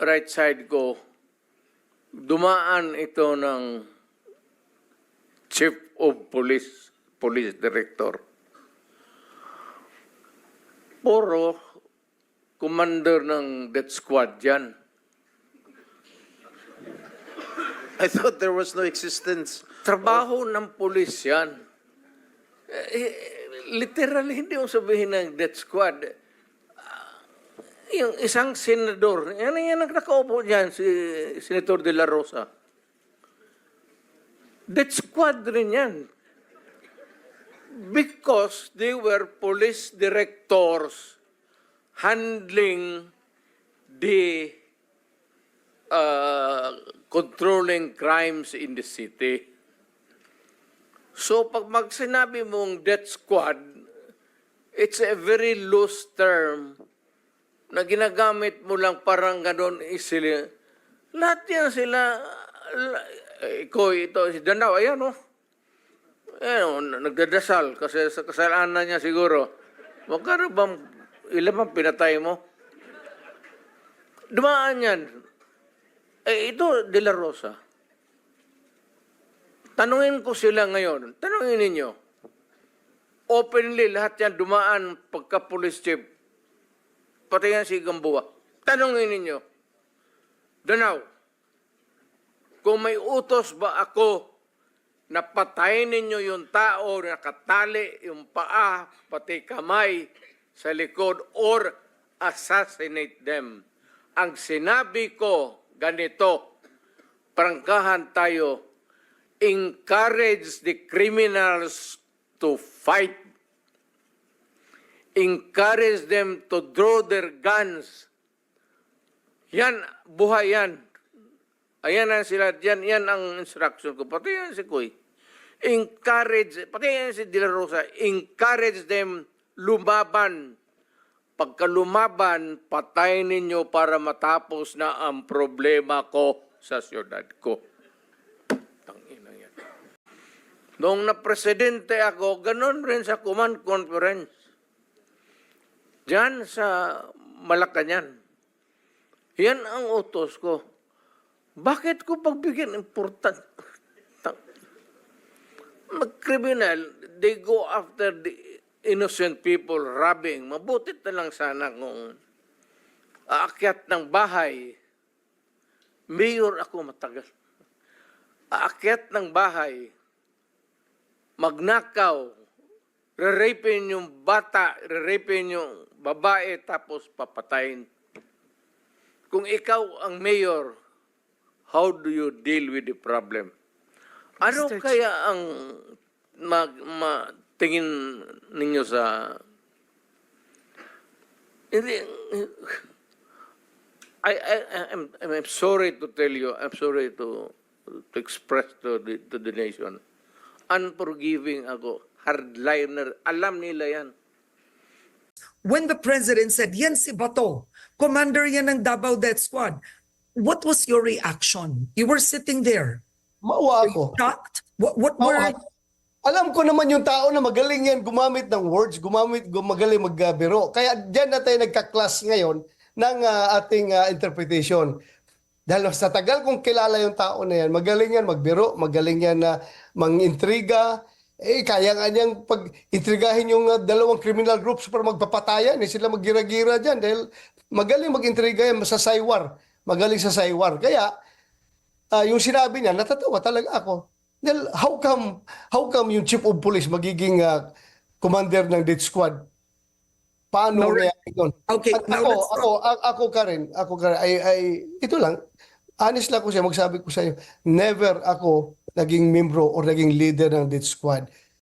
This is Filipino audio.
right side ko, dumaan ito ng Chief of Police, Police Director. Puro commander ng death squad yan. I thought there was no existence. Trabaho ng pulis yan. Eh, literally, hindi mo sabihin ng death squad. Yung isang senador, yan yan nakaupo dyan, si Senator De La Rosa. Death squad rin yan. Because they were police directors handling the uh, controlling crimes in the city. So pag mag sinabi mong death squad, it's a very loose term na ginagamit mo lang parang ganon isili. Lahat yan sila, la- ikaw, ito, si Danaw, ayan o. Ayan o, nagdadasal kasi sa kasalanan niya siguro. Magkano bang, ilan bang pinatay mo? Dumaan yan. Eh, ito, De La Rosa. Tanungin ko sila ngayon. Tanungin ninyo. Openly, lahat yan dumaan pagka police chief. Pati yan si Gamboa. Tanungin ninyo. Danaw, kung may utos ba ako na patayin ninyo yung tao na nakatali yung paa, pati kamay sa likod, or assassinate them. Ang sinabi ko, ganito, prangkahan tayo, encourage the criminals to fight. Encourage them to draw their guns. Yan, buhay yan. Ayan ang sila, yan, yan ang instruction ko. Pati yan si Kuy. Encourage, pati yan si De Rosa, encourage them lumaban. Pagka lumaban, patayin ninyo para matapos na ang problema ko sa siyudad ko. Tangina yan. Noong na-presidente ako, ganun rin sa command conference. Diyan sa Malacanang. Yan ang utos ko. Bakit ko pagbigyan important? Mag-criminal, they go after the innocent people robbing. Mabutit na lang sana kung aakyat ng bahay. Mayor ako matagal. Aakyat ng bahay, magnakaw, re-rapin yung bata, re-rapin yung babae, tapos papatayin. Kung ikaw ang mayor, how do you deal with the problem? Ano Mr. Kaya ang mag, ma, tingin ninyo sa... Hindi, I, I, I'm, I'm sorry to tell you, I'm sorry to, to express to the, to the nation. Unforgiving ako. Hardliner. Alam nila yan. When the president said, yan si Bato, commander yan ng Davao Death Squad, what was your reaction? You were sitting there. Maawa ako. Shocked? What, what were... Maawa ako. Alam ko naman yung tao na magaling yan gumamit ng words, gumamit, gum- magaling magbiro. Kaya diyan na tayo nagka-class ngayon ng ah, ating ah, interpretation. Dahil sa tagal kong kilala yung tao na yan, magaling yan magbiro, magaling yan na mangintriga. Eh, kaya nga niyang pag-intrigahin yung ah, dalawang criminal groups para magpapatayan. Eh, sila magira-gira dyan dahil magaling mag-intriga yan sa saywar. Magaling sa saywar. Kaya, ah, yung sinabi niya, natatawa talaga ako. Dahil how come, how come yung chief of police magiging ah, commander ng death squad? Paano No, react? Okay, At now ako, let's- ako, a- ako ka rin, ako ka rin, ay, ay, ito lang, honest lang ko siya, magsabi ko sa iyo, never ako naging membro or naging leader ng death squad.